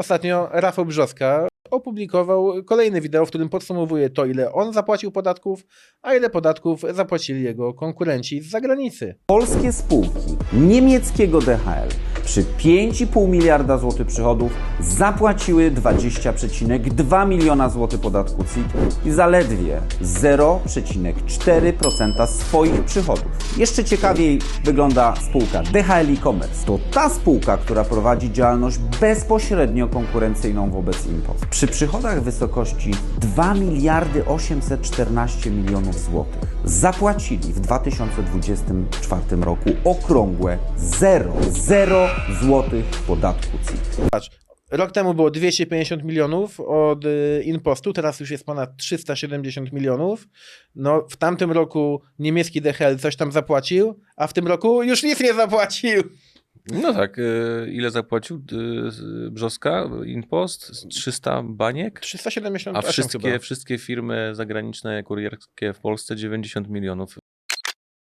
Ostatnio Rafał Brzoska opublikował kolejne wideo, w którym podsumowuje to, ile on zapłacił podatków, a ile podatków zapłacili jego konkurenci z zagranicy. Polskie spółki niemieckiego DHL przy 5,5 miliarda złotych przychodów zapłaciły 20,2 miliona złotych podatku CIT i zaledwie 0,4% swoich przychodów. Jeszcze ciekawiej wygląda spółka DHL e-commerce. To ta spółka, która prowadzi działalność bezpośrednio konkurencyjną wobec impost. Przy przychodach w wysokości 2 miliardy 814 milionów złotych zapłacili w 2024 roku okrągłe 0, 0 złotych podatku CIT. Patrz, rok temu było 250 milionów od y, impostu, teraz już jest ponad 370 milionów. No, w tamtym roku niemiecki DHL coś tam zapłacił, a w tym roku już nic nie zapłacił. No tak, y, ile zapłacił y, Brzoska, Inpost? 300 baniek? 370 A wszystkie, wszystkie firmy zagraniczne, kurierskie w Polsce 90 milionów.